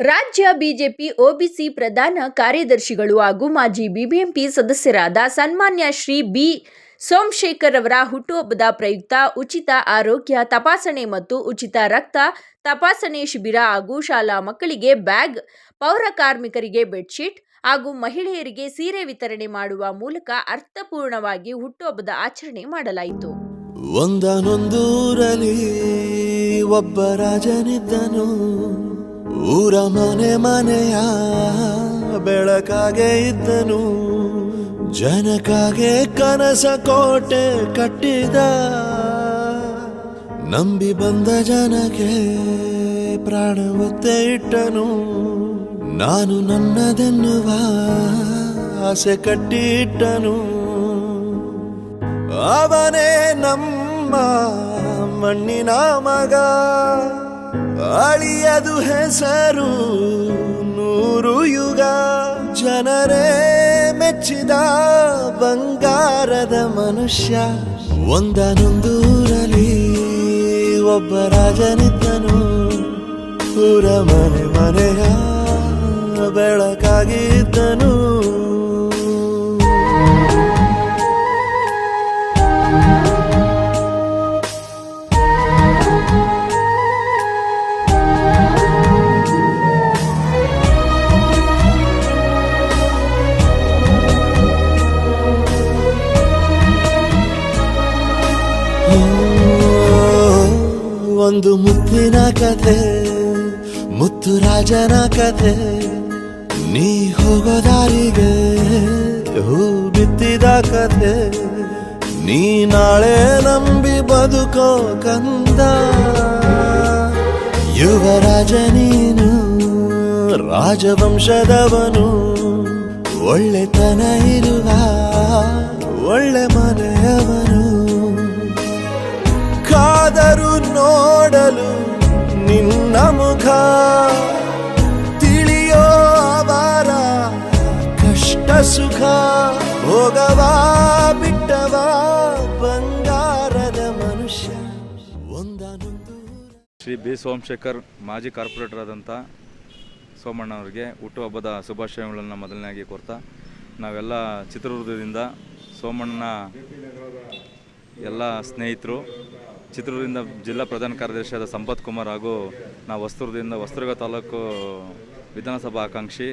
ರಾಜ್ಯ BJP, OBC ಪ್ರಧಾನ ಕಾರ್ಯದರ್ಶಿಗಳು ಹಾಗೂ ಮಾಜಿ ಬಿಬಿಎಂಪಿ ಸದಸ್ಯರಾದ ಸನ್ಮಾನ್ಯ ಶ್ರೀ ಬಿ ಸೋಮಶೇಖರ್ ಅವರ ಹುಟ್ಟುಹಬ್ಬದ ಪ್ರಯುಕ್ತ ಉಚಿತ ಆರೋಗ್ಯ ತಪಾಸಣೆ ಮತ್ತು ಉಚಿತ ರಕ್ತ ತಪಾಸಣೆ ಶಿಬಿರ ಹಾಗೂ ಶಾಲಾ ಮಕ್ಕಳಿಗೆ ಬ್ಯಾಗ್, ಪೌರ ಕಾರ್ಮಿಕರಿಗೆ ಬೆಡ್ಶೀಟ್ ಹಾಗೂ ಮಹಿಳೆಯರಿಗೆ ಸೀರೆ ವಿತರಣೆ ಮಾಡುವ ಮೂಲಕ ಅರ್ಥಪೂರ್ಣವಾಗಿ ಹುಟ್ಟುಹಬ್ಬದ ಆಚರಣೆ ಮಾಡಲಾಯಿತು. ಒಂದನೊಂದೂರಲ್ಲಿ ಒಬ್ಬ ರಾಜನಿದ್ದನು. ಊರ ಮನೆ ಮನೆಯ ಬೆಳಕಾಗೆ ಇದ್ದನು. ಜನಕಾಗೆ ಕನಸ ಕೋಟೆ ಕಟ್ಟಿದ. ನಂಬಿ ಬಂದ ಜನಕ್ಕೆ ಪ್ರಾಣ ಒತ್ತೆ ಇಟ್ಟನು. ನಾನು ನನ್ನದೆನ್ನುವ ಆಸೆ ಕಟ್ಟಿಟ್ಟನು. ಅವನೇ ನಮ್ಮ ಮಣ್ಣಿನ ಮಗ. ಅಳಿಯದು ಹೆಸರು ನೂರು ಯುಗ ಜನರೇ ಮೆಚ್ಚಿದ ಬಂಗಾರದ ಮನುಷ್ಯ. ಒಂದನೊಂದೂರಲ್ಲಿ ಒಬ್ಬ ರಾಜನಿದ್ದನು. ಊರ ಮನೆ ಮನೆಯ ಬೆಳಕಾಗಿದ್ದನು. ಒಂದು ಮುತ್ತಿನ ಕಥೆ, ಮುತ್ತು ರಾಜನ ಕಥೆ. ನೀ ಹೋಗೋ ದಾರಿಗೆ ಹೂ ಬಿತ್ತಿದ ಕಥೆ. ನೀ ನಾಳೆ ನಂಬಿ ಬದುಕೋ ಕಂದ. ಯುವರಾಜ ನೀನು, ರಾಜವಂಶದವನು. ಒಳ್ಳೆತನ ಇರುವ, ಒಳ್ಳೆ ಮನೆಯವನು ನೋಡಲು ನಿನ್ನ ಮುಖ ತಿಳಿಯೋ ಅವರ ಕಷ್ಟ ಸುಖ ಹೋಗವಾ ಬಿಟ್ಟವಾ ಬಂಗಾರದ ಮನುಷ್ಯ ಒಂದನೊಂದು. ಶ್ರೀ ಬಿ ಸೋಮಶೇಖರ್, ಮಾಜಿ ಕಾರ್ಪೊರೇಟರ್ ಆದಂಥ ಸೋಮಣ್ಣ ಅವರಿಗೆ ಹುಟ್ಟುಹಬ್ಬದ ಶುಭಾಶಯಗಳನ್ನು ಮೊದಲನೇ ಕೊಡ್ತಾ ನಾವೆಲ್ಲ ಚಿತ್ರದುರ್ಗದಿಂದ ಸೋಮಣ್ಣನ ಎಲ್ಲ ಸ್ನೇಹಿತರು ಚಿತ್ರದುರ್ಗದಿಂದ ಜಿಲ್ಲಾ ಪ್ರಧಾನ ಕಾರ್ಯದರ್ಶಿಯಾದ ಸಂಪತ್ ಕುಮಾರ್ ಹಾಗೂ ನಾವು ವಸ್ತುರ್ದಿಂದ ವಸ್ತುರ್ಗ ತಾಲೂಕು ವಿಧಾನಸಭಾ ಆಕಾಂಕ್ಷಿ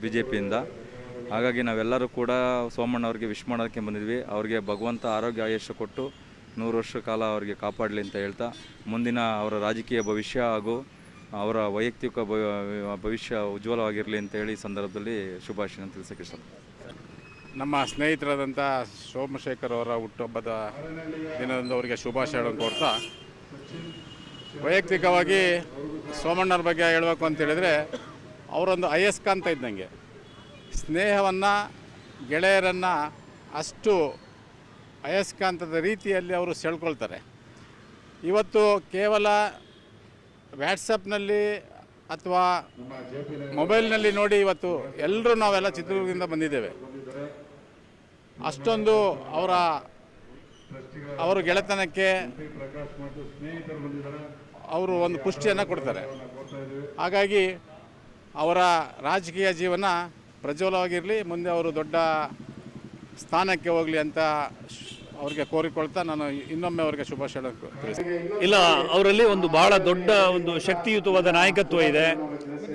ಬಿ ಜೆ ಪಿಯಿಂದ ಹಾಗಾಗಿ ನಾವೆಲ್ಲರೂ ಕೂಡ ಸೋಮಣ್ಣ ಅವರಿಗೆ ವಿಶ್ ಮಾಡೋಕ್ಕೆ ಬಂದಿದ್ವಿ. ಅವರಿಗೆ ಭಗವಂತ ಆರೋಗ್ಯ ಆಯುಷ್ಯ ಕೊಟ್ಟು ನೂರು ವರ್ಷ ಕಾಲ ಅವರಿಗೆ ಕಾಪಾಡಲಿ ಅಂತ ಹೇಳ್ತಾ, ಮುಂದಿನ ಅವರ ರಾಜಕೀಯ ಭವಿಷ್ಯ ಹಾಗೂ ಅವರ ವೈಯಕ್ತಿಕ ಭವ- ಭವಿಷ್ಯ ಉಜ್ವಲವಾಗಿರಲಿ ಅಂತ ಹೇಳಿ ಸಂದರ್ಭದಲ್ಲಿ ಶುಭಾಶಯ ತಿಳಿಸೋಕ್ಕೆ ನಮ್ಮ ಸ್ನೇಹಿತರಾದಂಥ ಸೋಮಶೇಖರ್ ಅವರ ಹುಟ್ಟುಹಬ್ಬದ ದಿನದಂದು ಅವರಿಗೆ ಶುಭಾಶಯಗಳನ್ನು ಕೊಡ್ತಾ, ವೈಯಕ್ತಿಕವಾಗಿ ಸೋಮಣ್ಣವ್ರ ಬಗ್ಗೆ ಹೇಳಬೇಕು ಅಂತ ಅವರೊಂದು ಅವರೊಂದು ಅಯಸ್ಕಾಂತ ಇದ್ದಂಗೆ. ಸ್ನೇಹವನ್ನು, ಗೆಳೆಯರನ್ನು ಅಷ್ಟು ಅಯಸ್ಕಾಂತದ ರೀತಿಯಲ್ಲಿ ಅವರು ಸೆಳ್ಕೊಳ್ತಾರೆ. ಇವತ್ತು ಕೇವಲ ವ್ಯಾಟ್ಸಪ್ನಲ್ಲಿ ಅಥವಾ ಮೊಬೈಲ್ನಲ್ಲಿ ನೋಡಿ ಇವತ್ತು ಎಲ್ಲರೂ ನಾವೆಲ್ಲ ಚಿತ್ರದುರ್ಗದಿಂದ ಬಂದಿದ್ದೇವೆ. ಅಷ್ಟೊಂದು ಅವರ ಅವರ ಗೆಳೆತನಕ್ಕೆ ಅವರು ಒಂದು ಪುಷ್ಟಿಯನ್ನು ಕೊಡ್ತಾರೆ. ಹಾಗಾಗಿ ಅವರ ರಾಜಕೀಯ ಜೀವನ ಪ್ರಜ್ವಲವಾಗಿರಲಿ, ಮುಂದೆ ಅವರು ದೊಡ್ಡ ಸ್ಥಾನಕ್ಕೆ ಹೋಗಲಿ ಅಂತ ಅವ್ರಿಗೆ ಕೋರಿಕೊಳ್ತಾ ನಾನು ಇನ್ನೊಮ್ಮೆ ಅವರಿಗೆ ಶುಭಾಶಯ ಇಲ್ಲ, ಅವರಲ್ಲಿ ಒಂದು ಬಹಳ ದೊಡ್ಡ ಒಂದು ಶಕ್ತಿಯುತವಾದ ನಾಯಕತ್ವ ಇದೆ.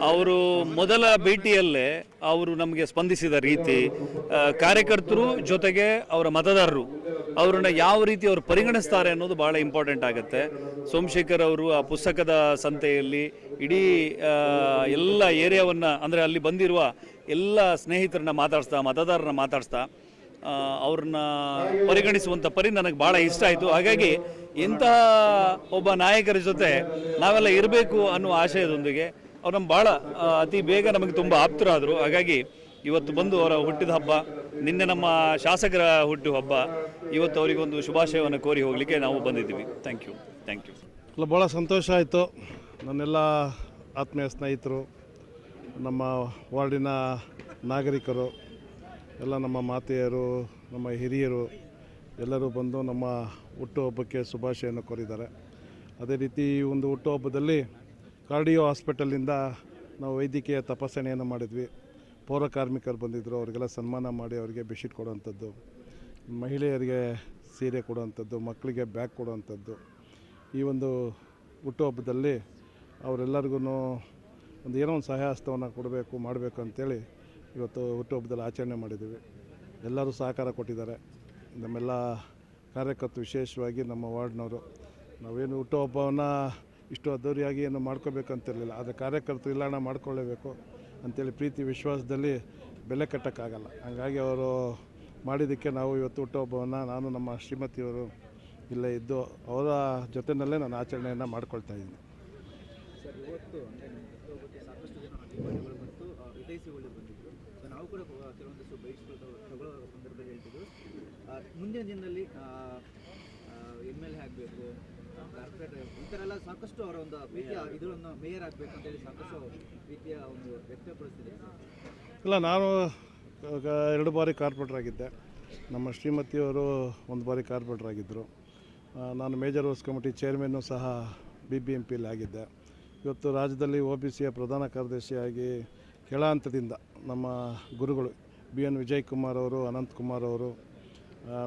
ಅವರು ಮೊದಲ ಭೇಟಿಯಲ್ಲೇ ಅವರು ನಮಗೆ ಸ್ಪಂದಿಸಿದ ರೀತಿ ಕಾರ್ಯಕರ್ತರು ಜೊತೆಗೆ ಅವರ ಮತದಾರರು, ಅವರನ್ನ ಯಾವ ರೀತಿ ಅವರು ಪರಿಗಣಿಸ್ತಾರೆ ಅನ್ನೋದು ಬಹಳ ಇಂಪಾರ್ಟೆಂಟ್ ಆಗುತ್ತೆ. ಸೋಮಶೇಖರ್ ಅವರು ಆ ಪುಸ್ತಕದ ಸಂತೆಯಲ್ಲಿ ಇಡೀ ಎಲ್ಲ ಏರಿಯಾವನ್ನು ಅಂದರೆ ಅಲ್ಲಿ ಬಂದಿರುವ ಎಲ್ಲ ಸ್ನೇಹಿತರನ್ನ ಮಾತಾಡಿಸ್ತಾ, ಮತದಾರರನ್ನ ಮಾತಾಡಿಸ್ತಾ ಅವ್ರನ್ನ ಪರಿಗಣಿಸುವಂಥ ಪರಿ ನನಗೆ ಭಾಳ ಇಷ್ಟ ಆಯಿತು. ಹಾಗಾಗಿ ಇಂತಹ ಒಬ್ಬ ನಾಯಕರ ಜೊತೆ ನಾವೆಲ್ಲ ಇರಬೇಕು ಅನ್ನುವ ಆಶಯದೊಂದಿಗೆ ಅವ್ರು ನಮ್ಮ ಭಾಳ ಅತಿ ಬೇಗ ನಮಗೆ ತುಂಬ ಆಪ್ತರಾದರು. ಹಾಗಾಗಿ ಇವತ್ತು ಬಂದು ಅವರ ಹುಟ್ಟಿದ ಹಬ್ಬ, ನಿನ್ನೆ ನಮ್ಮ ಶಾಸಕರ ಹುಟ್ಟು ಹಬ್ಬ, ಇವತ್ತು ಅವರಿಗೊಂದು ಶುಭಾಶಯವನ್ನು ಕೋರಿ ಹೋಗಲಿಕ್ಕೆ ನಾವು ಬಂದಿದ್ದೀವಿ. ಥ್ಯಾಂಕ್ ಯು ಥ್ಯಾಂಕ್ ಯು ಅಲ್ಲ ಭಾಳ ಸಂತೋಷ ಆಯಿತು. ನನ್ನೆಲ್ಲ ಆತ್ಮೀಯ ಸ್ನೇಹಿತರು, ನಮ್ಮ ವಾರ್ಡಿನ ನಾಗರಿಕರು ಎಲ್ಲ ನಮ್ಮ ಮಾತೆಯರು, ನಮ್ಮ ಹಿರಿಯರು ಎಲ್ಲರೂ ಬಂದು ನಮ್ಮ ಹುಟ್ಟುಹಬ್ಬಕ್ಕೆ ಶುಭಾಶಯನ ಕೋರಿದ್ದಾರೆ. ಅದೇ ರೀತಿ ಈ ಒಂದು ಹುಟ್ಟುಹಬ್ಬದಲ್ಲಿ ಕಾರ್ಡಿಯೋ ಹಾಸ್ಪಿಟಲಿಂದ ನಾವು ವೈದ್ಯಕೀಯ ತಪಾಸಣೆಯನ್ನು ಮಾಡಿದ್ವಿ. ಪೌರ ಕಾರ್ಮಿಕರು ಬಂದಿದ್ದರು ಅವರಿಗೆಲ್ಲ ಸನ್ಮಾನ ಮಾಡಿ ಅವರಿಗೆ ಬೆಡ್ಶೀಟ್ ಕೊಡುವಂಥದ್ದು, ಮಹಿಳೆಯರಿಗೆ ಸೀರೆ ಕೊಡುವಂಥದ್ದು, ಮಕ್ಕಳಿಗೆ ಬ್ಯಾಗ್ ಕೊಡುವಂಥದ್ದು. ಈ ಒಂದು ಹುಟ್ಟುಹಬ್ಬದಲ್ಲಿ ಅವರೆಲ್ಲರಿಗೂ ಒಂದು ಏನೋ ಒಂದು ಸಹಾಯ ಹಸ್ತವನ್ನು ಕೊಡಬೇಕು, ಮಾಡಬೇಕು ಅಂತೇಳಿ ಇವತ್ತು ಹುಟ್ಟುಹಬ್ಬದಲ್ಲಿ ಆಚರಣೆ ಮಾಡಿದ್ದೀವಿ. ಎಲ್ಲರೂ ಸಹಕಾರ ಕೊಟ್ಟಿದ್ದಾರೆ. ನಮ್ಮೆಲ್ಲ ಕಾರ್ಯಕರ್ತರು ವಿಶೇಷವಾಗಿ ನಮ್ಮ ವಾರ್ಡ್ನವರು. ನಾವೇನು ಹುಟ್ಟುಹಬ್ಬವನ್ನು ಇಷ್ಟು ಅದ್ದೂರಿಯಾಗಿ ಏನು ಮಾಡ್ಕೋಬೇಕಂತಿರಲಿಲ್ಲ. ಆದರೆ ಕಾರ್ಯಕರ್ತರು ಇಲ್ಲಣ್ಣ ಮಾಡ್ಕೊಳ್ಳೇಬೇಕು ಅಂತೇಳಿ ಪ್ರೀತಿ, ವಿಶ್ವಾಸದಲ್ಲಿ ಬೆಲೆ ಕಟ್ಟೋಕ್ಕಾಗಲ್ಲ. ಹಾಗಾಗಿ ಅವರು ಮಾಡಿದ್ದಕ್ಕೆ ನಾವು ಇವತ್ತು ಹುಟ್ಟುಹಬ್ಬವನ್ನು ನಾನು, ನಮ್ಮ ಶ್ರೀಮತಿಯವರು ಇಲ್ಲೇ ಇದ್ದು ಅವರ ಜೊತೆಯಲ್ಲೇ ನಾನು ಆಚರಣೆಯನ್ನು ಮಾಡ್ಕೊಳ್ತಾ ಇದ್ದೀನಿ ಸರ್ ಇವತ್ತು ಅಂದರೆ ನಿಮ್ಮ ಹುಟ್ಟುಹಬ್ಬಕ್ಕೆ ಸಾಕಷ್ಟು ಜನ ಅಭಿಮಾನಿಗಳು ಮತ್ತು ಒಳ್ಳೆ ಬಂದಿದ್ದರು ಸೊ ನಾವು ಕೂಡ ಕೆಲವೊಂದಷ್ಟು ಬೈಕ್ಸ್ಗಳು ತಗೊಳ್ಳೋ ಸಂದರ್ಭ ಹೇಳ್ತಿದ್ರು. ಆ, ಮುಂದಿನ ದಿನದಲ್ಲಿ ಎಂ ಎಲ್ ಎ ಆಗಬೇಕು ಕಾರ್ಪೊರೇಟರ್ ಈ ಥರ ಎಲ್ಲ ಸಾಕಷ್ಟು ಅವರ ಒಂದು ರೀತಿಯ ಇದನ್ನು ಮೇಯರ್ ಆಗಬೇಕು ಅಂತೇಳಿ ಸಾಕಷ್ಟು ರೀತಿಯ ಒಂದು ವ್ಯಕ್ತಪಡಿಸ್ತಿದೆ. ಇಲ್ಲ ನಾನು ಎರಡು ಬಾರಿ ಕಾರ್ಪೊರೇಟರ್ ಆಗಿದ್ದೆ. ನಮ್ಮ ಶ್ರೀಮತಿಯವರು ಒಂದು ಬಾರಿ ಕಾರ್ಪೊರೇಟರ್ ಆಗಿದ್ದರು. ನಾನು ಮೇಜರ್ ವರ್ಸ್ ಕಮಿಟಿ ಚೇರ್ಮನ್ನು ಸಹ ಬಿ ಬಿ ಎಂ ಪಿಲಿ ಆಗಿದ್ದೆ. ಇವತ್ತು ರಾಜ್ಯದಲ್ಲಿ ಒ ಬಿ ಸಿಯ ಪ್ರಧಾನ ಕಾರ್ಯದರ್ಶಿಯಾಗಿ ಕೆಳ ಹಂತದಿಂದ ನಮ್ಮ ಗುರುಗಳು ಬಿ ಎನ್ ವಿಜಯ್ ಕುಮಾರ್ ಅವರು, ಅನಂತ್ ಕುಮಾರ್ ಅವರು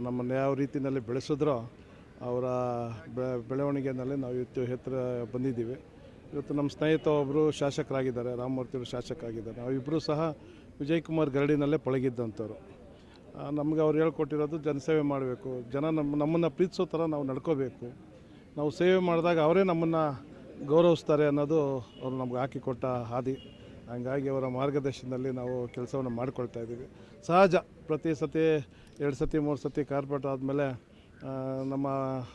ನಮ್ಮನ್ನು ಯಾವ ರೀತಿಯಲ್ಲಿ ಬೆಳೆಸಿದ್ರೋ ಅವರ ಬೆಳವಣಿಗೆಯಲ್ಲಿ ನಾವು ಇವತ್ತು ಎತ್ತರ ಬಂದಿದ್ದೀವಿ. ಇವತ್ತು ನಮ್ಮ ಸ್ನೇಹಿತ ಒಬ್ಬರು ಶಾಸಕರಾಗಿದ್ದಾರೆ ರಾಮಮೂರ್ತಿಯವರು ಶಾಸಕರಾಗಿದ್ದಾರೆ. ನಾವಿಬ್ಬರೂ ಸಹ ವಿಜಯ್ ಕುಮಾರ್ ಗರಡಿನಲ್ಲೇ ಪಳಗಿದ್ದಂಥವ್ರು. ನಮ್ಗೆ ಅವ್ರು ಹೇಳ್ಕೊಟ್ಟಿರೋದು ಜನಸೇವೆ ಮಾಡಬೇಕು. ಜನ ನಮ್ಮ ನಮ್ಮನ್ನು ಪ್ರೀತಿಸೋ ಥರ ನಾವು ನಡ್ಕೋಬೇಕು. ನಾವು ಸೇವೆ ಮಾಡಿದಾಗ ಅವರೇ ನಮ್ಮನ್ನು ಗೌರವಿಸ್ತಾರೆ ಅನ್ನೋದು ಅವರು ನಮ್ಗೆ ಹಾಕಿಕೊಟ್ಟ ಹಾದಿ. ಹಂಗಾಗಿ ಅವರ ಮಾರ್ಗದರ್ಶನದಲ್ಲಿ ನಾವು ಕೆಲಸವನ್ನು ಮಾಡಿಕೊಳ್ತಾ ಇದ್ದೀವಿ. ಸಹಜ, ಪ್ರತಿ ಸತಿ, ಎರಡು ಸತಿ, ಮೂರು ಸತಿ ಕಾರ್ಪೊರೇಟ್ ಆದಮೇಲೆ ನಮ್ಮ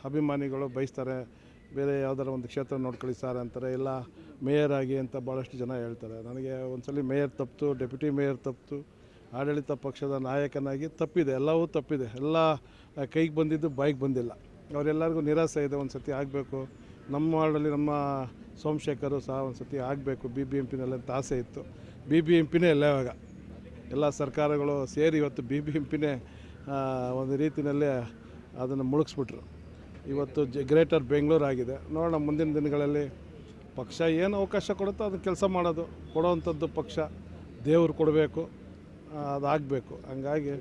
ಅಭಿಮಾನಿಗಳು ಬಯಸ್ತಾರೆ, ಬೇರೆ ಯಾವ್ದಾರ ಒಂದು ಕ್ಷೇತ್ರ ನೋಡ್ಕೊಳ್ಳಿ ಸರ್ ಅಂತಾರೆ, ಇಲ್ಲ ಮೇಯರ್ ಆಗಿ ಅಂತ ಭಾಳಷ್ಟು ಜನ ಹೇಳ್ತಾರೆ. ನನಗೆ ಒಂದ್ಸಲಿ ಮೇಯರ್ ತಪ್ಪಿತು ಡೆಪ್ಯೂಟಿ ಮೇಯರ್ ತಪ್ಪಿತು ಆಡಳಿತ ಪಕ್ಷದ ನಾಯಕನಾಗಿ ತಪ್ಪಿದೆ, ಎಲ್ಲವೂ ತಪ್ಪಿದೆ. ಎಲ್ಲ ಕೈಗೆ ಬಂದಿದ್ದು ಬಾಯಿಗೆ ಬಂದಿಲ್ಲ. ಅವರೆಲ್ಲರಿಗೂ ನಿರಾಸೆ ಇದೆ ಒಂದು ಸತಿ ಆಗಬೇಕು ನಮ್ಮ ವಾರ್ಡಲ್ಲಿ ನಮ್ಮ ಸೋಮಶೇಖರು ಸಹ ಒಂದು ಸತಿ ಆಗಬೇಕು ಬಿ ಬಿ ಎಂ ಪಿನಲ್ಲಿ ಅಂತ ಆಸೆ ಇತ್ತು. ಬಿ ಬಿ ಎಂ ಪಿನೇ ಇಲ್ಲ ಇವಾಗ. ಎಲ್ಲ ಸರ್ಕಾರಗಳು ಸೇರಿ ಇವತ್ತು ಬಿ ಬಿ ಎಂ ಪಿನೇ ಒಂದು ರೀತಿಯಲ್ಲಿ ಅದನ್ನು ಮುಳುಗಿಸ್ಬಿಟ್ರು. ಇವತ್ತು ಜ, ಗ್ರೇಟರ್ ಬೆಂಗಳೂರು ಆಗಿದೆ ನೋಡೋಣ ಮುಂದಿನ ದಿನಗಳಲ್ಲಿ ಪಕ್ಷ ಏನು ಅವಕಾಶ ಕೊಡುತ್ತೋ ಅದನ್ನು ಕೆಲಸ ಮಾಡೋದು. ಕೊಡೋವಂಥದ್ದು ಪಕ್ಷ ದೇವ್ರು ಕೊಡಬೇಕು ಅದಾಗಬೇಕು. ಹಂಗಾಗಿ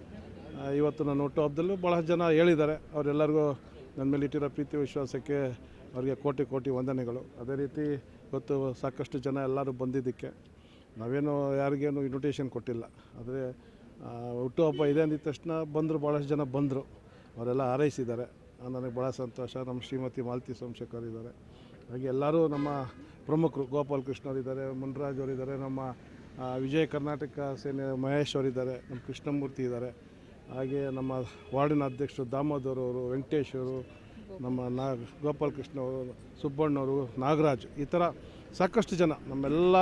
ಇವತ್ತು ಇವತ್ತು ನನ್ನ ಹುಟ್ಟುಹಬ್ಬದಲ್ಲೂ ಭಾಳ ಜನ ಹೇಳಿದ್ದಾರೆ. ಅವರೆಲ್ಲರಿಗೂ ನನ್ನ ಮೇಲೆ ಇಟ್ಟಿರೋ ಪ್ರೀತಿ ವಿಶ್ವಾಸಕ್ಕೆ ಅವರಿಗೆ ಕೋಟಿ ಕೋಟಿ ವಂದನೆಗಳು. ಅದೇ ರೀತಿ ಇವತ್ತು ಸಾಕಷ್ಟು ಜನ ಎಲ್ಲರೂ ಬಂದಿದ್ದಕ್ಕೆ ನಾವೇನು ಯಾರಿಗೇನು ಇನ್ವಿಟೇಷನ್ ಕೊಟ್ಟಿಲ್ಲ. ಆದರೆ ಹುಟ್ಟುಹಬ್ಬ ಇದೆ ಅಂದಿದ ತಕ್ಷಣ ಬಂದರು ಭಾಳಷ್ಟು ಜನ ಬಂದರು. ಅವರೆಲ್ಲ ಹಾರೈಸಿದ್ದಾರೆ. ನನಗೆ ಭಾಳ ಸಂತೋಷ. ನಮ್ಮ ಶ್ರೀಮತಿ ಮಾಲತಿ ಸೋಮಶೇಖರ್ ಇದ್ದಾರೆ. ಹಾಗೆ ಎಲ್ಲರೂ ನಮ್ಮ ಪ್ರಮುಖರು, ಗೋಪಾಲ್ ಕೃಷ್ಣ ಅವರಿದ್ದಾರೆ, ಮುನ್ರಾಜ್ ಅವರಿದ್ದಾರೆ, ನಮ್ಮ ವಿಜಯ ಕರ್ನಾಟಕ ಸೇನೆ ಮಹೇಶ್ ಅವರಿದ್ದಾರೆ, ನಮ್ಮ ಕೃಷ್ಣಮೂರ್ತಿ ಇದ್ದಾರೆ. ಹಾಗೆ ನಮ್ಮ ವಾರ್ಡಿನ ಅಧ್ಯಕ್ಷರು ದಾಮೋದರವರು ವೆಂಕಟೇಶ್ ಅವರು ನಮ್ಮ ನಾ ಗೋಪಾಲ್ ಕೃಷ್ಣ ಅವರು ಸುಬ್ಬಣ್ಣವರು ನಾಗರಾಜ್, ಈ ಥರ ಸಾಕಷ್ಟು ಜನ. ನಮ್ಮೆಲ್ಲ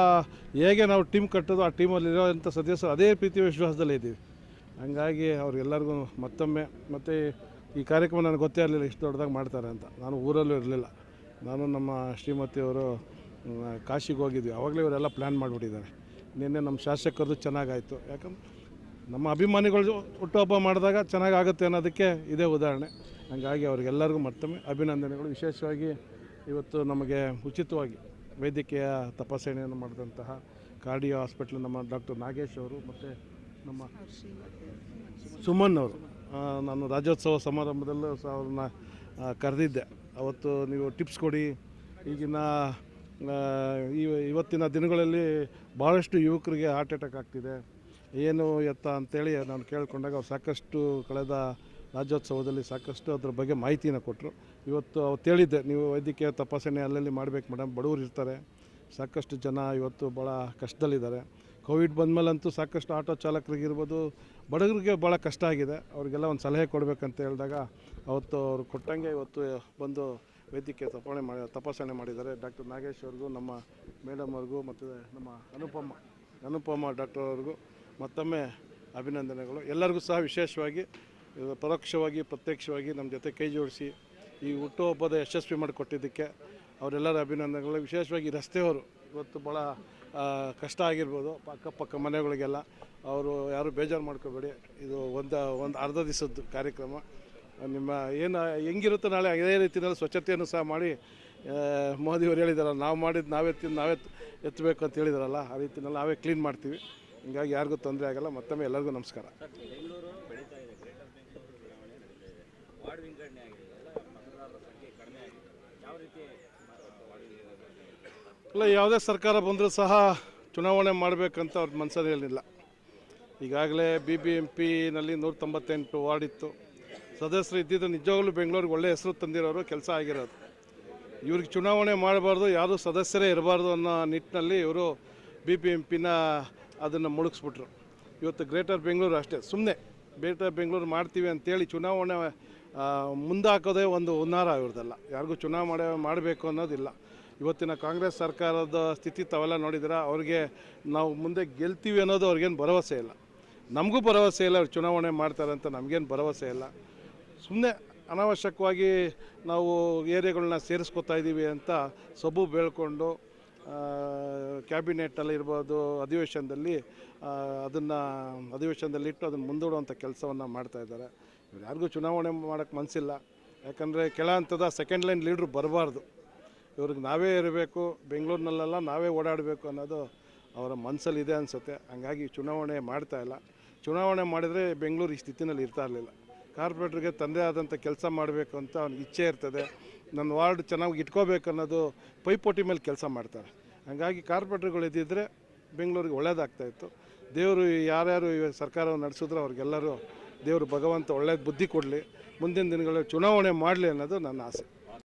ಹೇಗೆ ನಾವು ಟೀಮ್ ಕಟ್ಟೋದು, ಆ ಟೀಮಲ್ಲಿರೋಂಥ ಸದಸ್ಯರು ಅದೇ ಪ್ರೀತಿ ವಿಶ್ವಾಸದಲ್ಲೇ ಇದ್ದೀವಿ. ಹಂಗಾಗಿ ಅವ್ರಿಗೆಲ್ಲರಿಗೂ ಮತ್ತೊಮ್ಮೆ, ಮತ್ತು ಈ ಕಾರ್ಯಕ್ರಮ ನನಗೆ ಗೊತ್ತೇ ಇರಲಿಲ್ಲ ಇಷ್ಟು ದೊಡ್ಡದಾಗಿ ಮಾಡ್ತಾರೆ ಅಂತ. ನಾನು ಊರಲ್ಲೂ ಇರಲಿಲ್ಲ. ನಾನು ನಮ್ಮ ಶ್ರೀಮತಿಯವರು ಕಾಶಿಗೆ ಹೋಗಿದ್ವಿ. ಆವಾಗಲೇ ಇವರೆಲ್ಲ ಪ್ಲ್ಯಾನ್ ಮಾಡಿಬಿಟ್ಟಿದ್ದಾರೆ. ನಿನ್ನೆ ನಮ್ಮ ಶಾಸಕರದು ಚೆನ್ನಾಗಾಯಿತು. ಯಾಕಂದ್ರೆ ನಮ್ಮ ಅಭಿಮಾನಿಗಳು ಹುಟ್ಟುಹಬ್ಬ ಮಾಡಿದಾಗ ಚೆನ್ನಾಗಾಗುತ್ತೆ ಅನ್ನೋದಕ್ಕೆ ಇದೇ ಉದಾಹರಣೆ. ಹಾಗಾಗಿ ಅವರಿಗೆಲ್ಲರಿಗೂ ಮತ್ತೊಮ್ಮೆ ಅಭಿನಂದನೆಗಳು. ವಿಶೇಷವಾಗಿ ಇವತ್ತು ನಮಗೆ ಉಚಿತವಾಗಿ ವೈದ್ಯಕೀಯ ತಪಾಸಣೆಯನ್ನು ಮಾಡಿದಂತಹ ಕಾರ್ಡಿಯೋ ಹಾಸ್ಪಿಟ್ಲ್ ನಮ್ಮ ಡಾಕ್ಟರ್ ನಾಗೇಶ್ ಅವರು ಮತ್ತು ನಮ್ಮ ಸುಮನ್ ಅವರು. ನಾನು ರಾಜ್ಯೋತ್ಸವ ಸಮಾರಂಭದಲ್ಲೂ ಸಹ ಅವ್ರನ್ನ ಕರೆದಿದ್ದೆ. ಅವತ್ತು ನೀವು ಟಿಪ್ಸ್ ಕೊಡಿ. ಈಗಿನ ಈ ಇವತ್ತಿನ ದಿನಗಳಲ್ಲಿ ಭಾಳಷ್ಟು ಯುವಕರಿಗೆ ಹಾರ್ಟ್ ಅಟ್ಯಾಕ್ ಆಗ್ತಿದೆ. ಏನು ಎತ್ತ ಅಂತೇಳಿ ನಾನು ಕೇಳಿಕೊಂಡಾಗ ಅವ್ರು ಸಾಕಷ್ಟು ಕಳೆದ ರಾಜ್ಯೋತ್ಸವದಲ್ಲಿ ಸಾಕಷ್ಟು ಅದ್ರ ಬಗ್ಗೆ ಮಾಹಿತಿನ ಕೊಟ್ಟರು. ಇವತ್ತು ಅವತ್ತು ಹೇಳಿದ್ದೆ, ನೀವು ವೈದ್ಯಕೀಯ ತಪಾಸಣೆ ಅಲ್ಲಲ್ಲಿ ಮಾಡಬೇಕು ಮೇಡಮ್, ಬಡವರು ಇರ್ತಾರೆ, ಸಾಕಷ್ಟು ಜನ ಇವತ್ತು ಭಾಳ ಕಷ್ಟದಲ್ಲಿದ್ದಾರೆ. ಕೋವಿಡ್ ಬಂದಮೇಲಂತೂ ಸಾಕಷ್ಟು ಆಟೋ ಚಾಲಕರಿಗಿರ್ಬೋದು, ಬಡವರಿಗೆ ಭಾಳ ಕಷ್ಟ ಆಗಿದೆ. ಅವರಿಗೆಲ್ಲ ಒಂದು ಸಲಹೆ ಕೊಡಬೇಕಂತ ಹೇಳಿದಾಗ ಅವತ್ತು ಅವ್ರು ಕೊಟ್ಟಂಗೆ ಇವತ್ತು ಬಂದು ವೈದ್ಯಕೀಯ ತಪಾಸಣೆ ಮಾಡಿ, ತಪಾಸಣೆ ಮಾಡಿದ್ದಾರೆ. ಡಾಕ್ಟರ್ ನಾಗೇಶ್ ಅವ್ರಿಗೂ, ನಮ್ಮ ಮೇಡಮ್ ಅವ್ರಿಗೂ, ಮತ್ತು ನಮ್ಮ ಅನುಪಮ ಅನುಪಮ ಡಾಕ್ಟರ್ ಅವ್ರಿಗೂ ಮತ್ತೊಮ್ಮೆ ಅಭಿನಂದನೆಗಳು. ಎಲ್ಲರಿಗೂ ಸಹ ವಿಶೇಷವಾಗಿ ಪರೋಕ್ಷವಾಗಿ, ಪ್ರತ್ಯಕ್ಷವಾಗಿ ನಮ್ಮ ಜೊತೆ ಕೈ ಜೋಡಿಸಿ ಈ ಹುಟ್ಟುಹಬ್ಬದ ಯಶಸ್ವಿ ಮಾಡಿಕೊಟ್ಟಿದ್ದಕ್ಕೆ ಅವರೆಲ್ಲರ ಅಭಿನಂದನೆಗಳು. ವಿಶೇಷವಾಗಿ ರಸ್ತೆಯವರು, ಇವತ್ತು ಭಾಳ ಕಷ್ಟ ಆಗಿರ್ಬೋದು, ಅಕ್ಕಪಕ್ಕ ಮನೆಗಳಿಗೆಲ್ಲ. ಅವರು ಯಾರು ಬೇಜಾರು ಮಾಡ್ಕೋಬೇಡಿ, ಇದು ಒಂದು ಒಂದು ಅರ್ಧ ದಿವಸದ್ದು ಕಾರ್ಯಕ್ರಮ. ನಿಮ್ಮ ಏನು, ಹೆಂಗಿರುತ್ತೋ ನಾಳೆ? ಅದೇ ರೀತಿಯಲ್ಲಿ ಸ್ವಚ್ಛತೆಯನ್ನು ಸಹ ಮಾಡಿ ಮೋದಿಯವರು ಹೇಳಿದಾರಲ್ಲ, ನಾವು ಮಾಡಿದ್ದು ನಾವೇ ತಿಂದು ನಾವೇ ಎತ್ತಬೇಕು ಅಂತ ಹೇಳಿದಾರಲ್ಲ, ಆ ರೀತಿಯಲ್ಲಿ ನಾವೇ ಕ್ಲೀನ್ ಮಾಡ್ತೀವಿ. ಹಿಂಗಾಗಿ ಯಾರಿಗೂ ತೊಂದರೆ ಆಗಲ್ಲ, ಮತ್ತೊಮ್ಮೆ ಎಲ್ಲರಿಗೂ ನಮಸ್ಕಾರ. ಇಲ್ಲ ಯಾವುದೇ ಸರ್ಕಾರ ಬಂದರೂ ಸಹ ಚುನಾವಣೆ ಮಾಡಬೇಕಂತ ಅವ್ರ ಮನಸ್ಸಲ್ಲಿ ಹೇಳಿಲ್ಲ ಈಗಾಗಲೇ ಬಿ ಬಿ ಎಂ ಪಿನಲ್ಲಿ ನೂರ ತೊಂಬತ್ತೆಂಟು ವಾರ್ಡ್ ಇತ್ತು ಸದಸ್ಯರು ಇದ್ದಿದ್ದು ನಿಜವಾಗ್ಲೂ ಬೆಂಗಳೂರಿಗೆ ಒಳ್ಳೆ ಹೆಸರು ತಂದಿರೋರು, ಕೆಲಸ ಆಗಿರೋದು. ಇವ್ರಿಗೆ ಚುನಾವಣೆ ಮಾಡಬಾರ್ದು, ಯಾರೂ ಸದಸ್ಯರೇ ಇರಬಾರ್ದು ಅನ್ನೋ ನಿಟ್ಟಿನಲ್ಲಿ ಇವರು ಬಿ ಬಿ ಎಂ ಪಿನ ಅದನ್ನು ಮುಳುಗಿಸ್ಬಿಟ್ರು. ಇವತ್ತು ಗ್ರೇಟರ್ ಬೆಂಗಳೂರು ಅಷ್ಟೇ. ಸುಮ್ಮನೆ ಗ್ರೇಟರ್ ಬೆಂಗಳೂರು ಮಾಡ್ತೀವಿ ಅಂತೇಳಿ ಚುನಾವಣೆ ಮುಂದಾಕೋದೇ ಒಂದು ಹುನ್ನಾರ ಇವ್ರದ್ದಲ್ಲ. ಯಾರಿಗೂ ಚುನಾವಣೆ ಮಾಡಬೇಕು ಅನ್ನೋದಿಲ್ಲ. ಇವತ್ತಿನ ಕಾಂಗ್ರೆಸ್ ಸರ್ಕಾರದ ಸ್ಥಿತಿ ತಾವೆಲ್ಲ ನೋಡಿದ್ರೆ ಅವ್ರಿಗೆ ನಾವು ಮುಂದೆ ಗೆಲ್ತೀವಿ ಅನ್ನೋದು ಅವ್ರಿಗೇನು ಭರವಸೆ ಇಲ್ಲ. ನಮಗೂ ಭರವಸೆ ಇಲ್ಲ ಅವ್ರು ಚುನಾವಣೆ ಮಾಡ್ತಾರೆ ಅಂತ ನಮಗೇನು ಭರವಸೆ ಇಲ್ಲ. ಸುಮ್ಮನೆ ಅನಾವಶ್ಯಕವಾಗಿ ನಾವು ಏರಿಯಾಗಳನ್ನ ಸೇರಿಸ್ಕೊತಾ ಇದ್ದೀವಿ ಅಂತ ಸೊಬು ಬೇಳ್ಕೊಂಡು ಕ್ಯಾಬಿನೆಟ್ಟಲ್ಲಿ ಇರ್ಬೋದು ಅಧಿವೇಶನದಲ್ಲಿ ಅದನ್ನು ಅಧಿವೇಶನದಲ್ಲಿಟ್ಟು ಅದನ್ನು ಮುಂದೂಡುವಂಥ ಕೆಲಸವನ್ನು ಮಾಡ್ತಾ ಇದ್ದಾರೆ. ಇವ್ರು ಯಾರಿಗೂ ಚುನಾವಣೆ ಮಾಡೋಕ್ಕೆ ಮನಸ್ಸಿಲ್ಲ ಯಾಕಂದರೆ ಕೆಳ ಹಂತದ ಸೆಕೆಂಡ್ ಲೈನ್ ಲೀಡ್ರು ಬರಬಾರ್ದು. ಇವ್ರಿಗೆ ನಾವೇ ಇರಬೇಕು, ಬೆಂಗಳೂರಿನಲ್ಲೆಲ್ಲ ನಾವೇ ಓಡಾಡಬೇಕು ಅನ್ನೋದು ಅವರ ಮನಸ್ಸಲ್ಲಿ ಇದೆ ಅನಿಸುತ್ತೆ. ಹಂಗಾಗಿ ಚುನಾವಣೆ ಮಾಡ್ತಾ ಇಲ್ಲ. ಚುನಾವಣೆ ಮಾಡಿದರೆ ಬೆಂಗಳೂರು ಈ ಸ್ಥಿತಿನಲ್ಲಿ ಇರ್ತಾ ಇರಲಿಲ್ಲ. ಕಾರ್ಪೊರೇಟ್ರಿಗೆ ತಂದೆ ಆದಂಥ ಕೆಲಸ ಮಾಡಬೇಕು ಅಂತ ಅವ್ನಿಗೆ ಇಚ್ಛೆ ಇರ್ತದೆ. ನನ್ನ ವಾರ್ಡ್ ಚೆನ್ನಾಗಿ ಇಟ್ಕೋಬೇಕು ಅನ್ನೋದು ಪೈಪೋಟಿ ಮೇಲೆ ಕೆಲಸ ಮಾಡ್ತಾರೆ. ಹಂಗಾಗಿ ಕಾರ್ಪೊರೇಟ್ರುಗಳು ಇದ್ದಿದ್ದರೆ ಬೆಂಗಳೂರಿಗೆ ಒಳ್ಳೇದಾಗ್ತಾಯಿತ್ತು ದೇವರು ಯಾರ್ಯಾರು ಸರ್ಕಾರವನ್ನು ನಡೆಸಿದ್ರು ಅವ್ರಿಗೆಲ್ಲರೂ ದೇವರು ಭಗವಂತ ಒಳ್ಳೆಯ ಬುದ್ಧಿ ಕೊಡಲಿ ಮುಂದಿನ ದಿನಗಳಲ್ಲಿ ಚುನಾವಣೆ ಮಾಡಲಿ ಅನ್ನೋದು ನನ್ನ ಆಸೆ.